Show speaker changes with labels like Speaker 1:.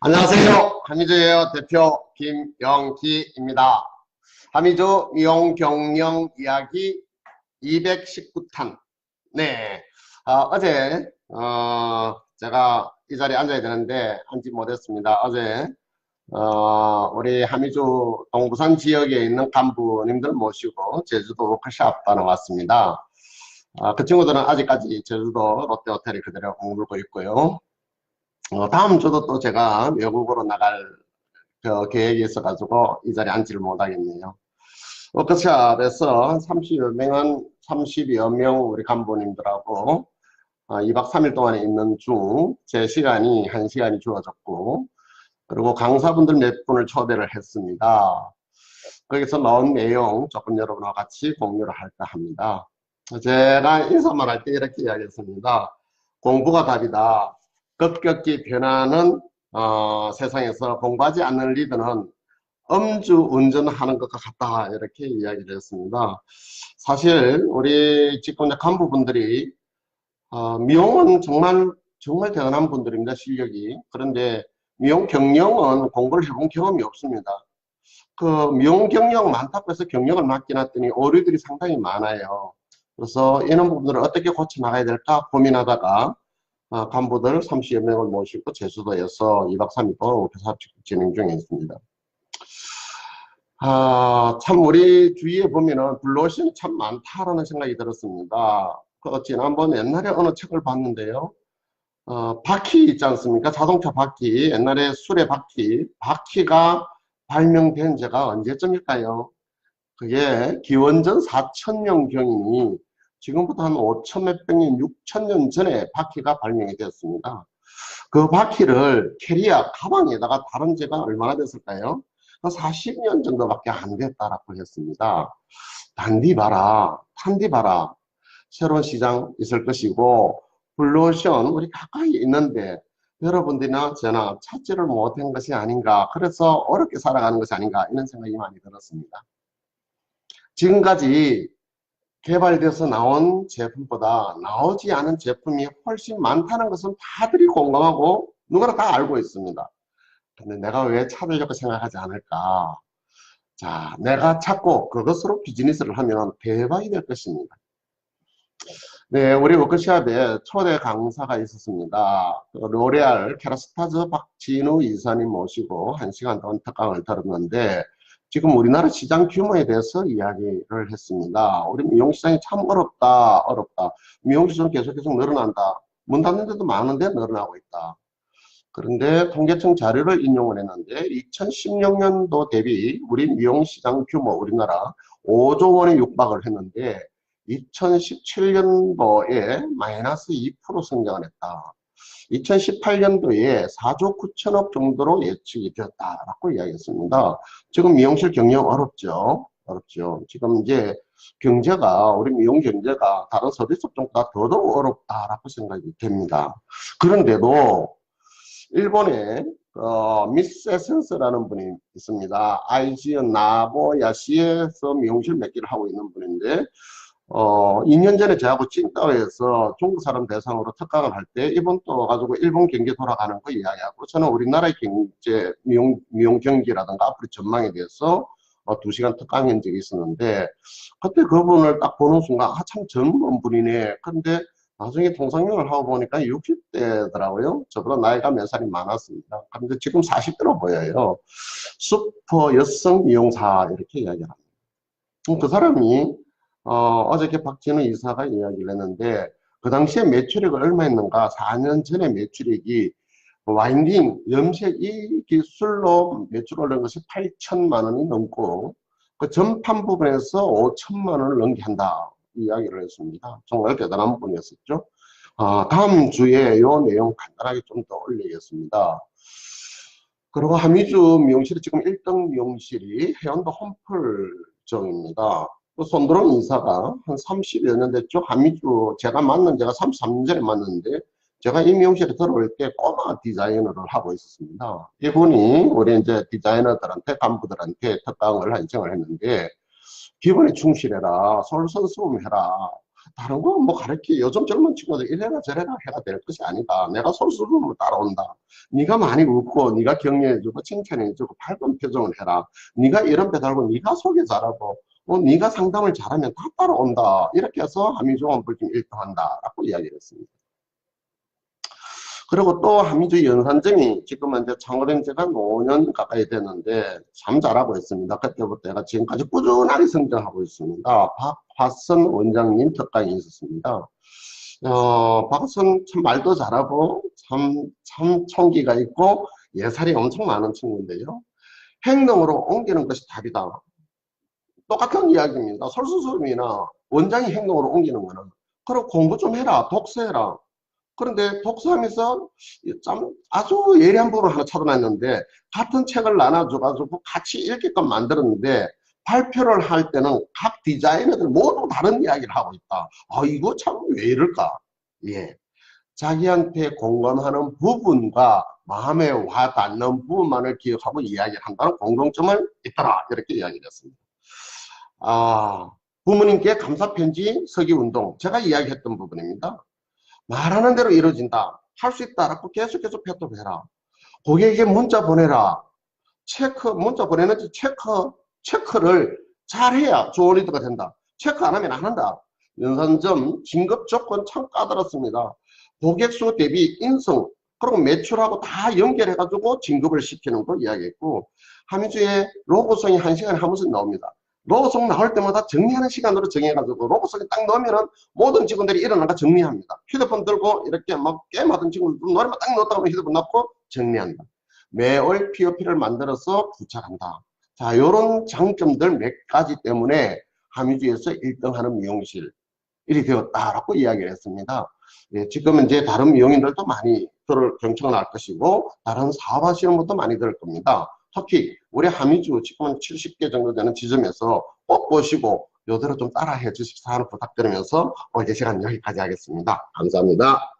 Speaker 1: 안녕하세요. 하미주예요. 대표 김영기입니다. 하미주 미용 경영 이야기 219탄. 네. 어, 제 어, 제가 이 자리에 앉아야 되는데 앉지 못했습니다. 어제 어, 우리 하미주 동부산 지역에 있는 간부님들 모시고 제주도 워크샵 다녀왔습니다. 어, 그 친구들은 아직까지 제주도 롯데호텔에 그대로 머물고 있고요. 어, 다음 주도 또 제가 외국으로 나갈 그 계획이 있어가지고 이 자리에 앉지를 못하겠네요. 워크샵에서 30여 명은 30여 명 우리 간부님들하고 어, 2박 3일 동안에 있는 중 제 시간이 1시간이 주어졌고 그리고 강사분들 몇 분을 초대를 했습니다. 거기서 나온 내용 조금 여러분과 같이 공유를 할까 합니다. 제가 인사만 할때 이렇게 이야기했습니다. 공부가 답이다. 급격히 변하는 어, 세상에서 공부하지 않는 리더는 음주 운전하는 것과 같다 이렇게 이야기를 했습니다. 사실 우리 직권자 간부분들이 어, 미용은 정말 정말 대단한 분들입니다. 실력이. 그런데 미용 경영은 공부를 해본 경험이 없습니다. 그 미용 경영 많다고 해서 경력을 맡겨놨더니 오류들이 상당히 많아요. 그래서 이런 부분들을 어떻게 고쳐 나가야 될까 고민하다가 어, 간부들 30여 명을 모시고 제주도에서 2박 3일 동안 오피스 진행 중에 있습니다. 아, 참 우리 주위에 보면은 블로신이 참 많다라는 생각이 들었습니다. 그 지난번 옛날에 어느 책을 봤는데요. 어, 바퀴 있지 않습니까? 자동차 바퀴, 옛날에 술의 바퀴, 바퀴가 발명된 제가 언제쯤일까요? 그게 기원전 4천년 경이니 지금부터 한 5천 몇백 년, 6천 년 전에 바퀴가 발명이 되었습니다. 그 바퀴를 캐리어 가방에다가 다른 지가 얼마나 됐을까요? 40년 정도밖에 안 됐다라고 했습니다. 단디 봐라, 탄디 봐라. 새로운 시장 있을 것이고 블루오션 우리 가까이 있는데 여러분들이나 저나 찾지를 못한 것이 아닌가 그래서 어렵게 살아가는 것이 아닌가 이런 생각이 많이 들었습니다. 지금까지 개발돼서 나온 제품보다 나오지 않은 제품이 훨씬 많다는 것은 다들이 공감하고 누구나 다 알고 있습니다. 근데 내가 왜 찾으려고 생각하지 않을까? 자, 내가 찾고 그것으로 비즈니스를 하면 대박이 될 것입니다. 네, 우리 워크샵에 초대 강사가 있었습니다. 그 로레알 캐라스타즈 박진우 이사님 모시고 한 시간 동안 특강을 들었는데 지금 우리나라 시장 규모에 대해서 이야기를 했습니다. 우리 미용시장이 참 어렵다, 어렵다. 미용시장 계속 계속 늘어난다. 문 닫는 데도 많은데 늘어나고 있다. 그런데 통계청 자료를 인용을 했는데 2016년도 대비 우리 미용시장 규모 우리나라 5조 원에 육박을 했는데 2017년도에 마이너스 2% 성장을 했다. 2018년도에 4조 9천억 정도로 예측이 되었다라고 이야기했습니다. 지금 미용실 경영 어렵죠. 어렵죠. 지금 이제 경제가 우리 미용 경제가 다른 서비스 업종보다 더더욱 어렵다라고 생각이 됩니다. 그런데도 일본에 어, 미스 에센스라는 분이 있습니다. 아이지연 나보야시에서 미용실 몇 개를 하고 있는 분인데 어, 2년 전에 저하고 칭따오에서 중국 사람 대상으로 특강을 할 때 이번 또 가지고 일본 경기 돌아가는 거 이야기하고 저는 우리나라의 경제 미용, 미용 경기라든가 앞으로 전망에 대해서 어, 2시간 특강한 적이 있었는데 그때 그분을 딱 보는 순간 아참 젊은 분이네. 근데 나중에 통상용을 하고 보니까 60대더라고요. 저보다 나이가 몇 살이 많았습니다. 근데 지금 40대로 보여요. 슈퍼 여성 미용사 이렇게 이야기합니다. 그 사람이 어, 어저께 박진우 이사가 이야기를 했는데 그 당시에 매출액이 얼마 였는가 4년 전에 매출액이 와인딩, 염색 이 기술로 매출 올린 것이 8천만 원이 넘고 그 전판 부분에서 5천만 원을 넘긴다 이야기를 했습니다. 정말 대단한 분이었었죠. 어, 다음 주에 이 내용 간단하게 좀 더 올리겠습니다. 그리고 하미주 미용실이 지금 1등 미용실이 해운도 홈플 정입니다. 그 손드론 인사가 한 30여 년 됐죠. 한미주 제가 맞는 제가 33년 전에 맞는데 제가 이 미용실에 들어올 때 꼬마 디자이너를 하고 있었습니다. 이분이 우리 이제 디자이너들한테 간부들한테 특강을 한청을 했는데 기본에 충실해라 솔선수범해라 다른 거뭐 가르치 요즘 젊은 친구들 이래라 저래라 해가 될 것이 아니다. 내가 솔선수범으로 따라온다. 네가 많이 웃고 네가 격려해주고 칭찬해주고 밝은 표정을 해라. 네가 이런 배 달고 네가 소개 잘하고 어, 네가 상담을 잘하면 다 따라온다. 이렇게 해서 한미종합 불kim 1등한다. 라고 이야기를 했습니다. 그리고 또 한미주 연산점이 지금은 이제 창원은 제가 5년 가까이 됐는데 참 잘하고 있습니다. 그때부터 제가 지금까지 꾸준하게 성장하고 있습니다. 박화선 원장님 특강이 있었습니다. 어, 박화선 참 말도 잘하고 참, 참 총기가 있고 예살이 엄청 많은 친구인데요. 행동으로 옮기는 것이 답이다. 똑같은 이야기입니다. 설수수업이나 원장이 행동으로 옮기는 거는 그럼 공부 좀 해라. 독서해라. 그런데 독서하면서 참 아주 예리한 부분을 하나 찾아놨는데 같은 책을 나눠줘가지고 같이 읽게끔 만들었는데 발표를 할 때는 각 디자이너들 모두 다른 이야기를 하고 있다. 아 이거 참 왜 이럴까? 예. 자기한테 공감하는 부분과 마음에 와 닿는 부분만을 기억하고 이야기를 한다는 공통점을 있더라. 이렇게 이야기를 했습니다. 아, 부모님께 감사 편지 서기 운동. 제가 이야기했던 부분입니다. 말하는 대로 이루어진다. 할 수 있다라고 계속 계속 표토해라. 고객에게 문자 보내라. 체크, 문자 보내는지 체크, 체크를 잘 해야 좋은 리더가 된다. 체크 안 하면 안 한다. 연산점 진급 조건 참 까다롭습니다. 고객 수 대비 인성, 그리고 매출하고 다 연결해가지고 진급을 시키는 거 이야기했고, 함유주의 로고성이 한 시간에 한 번씩 나옵니다. 로고송 나올 때마다 정리하는 시간으로 정해가지고 로고송에 딱 넣으면은 모든 직원들이 일어나가 정리합니다. 휴대폰 들고 이렇게 막 게임하던 친구들 노래만 딱 넣었다 하면 휴대폰 넣고 정리한다. 매월 POP를 만들어서 부착한다. 자, 요런 장점들 몇 가지 때문에 함유주에서 1등하는 미용실 일이 되었다라고 이야기를 했습니다. 예, 지금은 이제 다른 미용인들도 많이 들을 경청을 할 것이고 다른 사업하시는 분도 많이 들을 겁니다. 특히 우리 함유주 지금 70개 정도 되는 지점에서 꼭 보시고 요대로 좀 따라해 주십사 하는 부탁드리면서 오늘 시간 여기까지 하겠습니다. 감사합니다.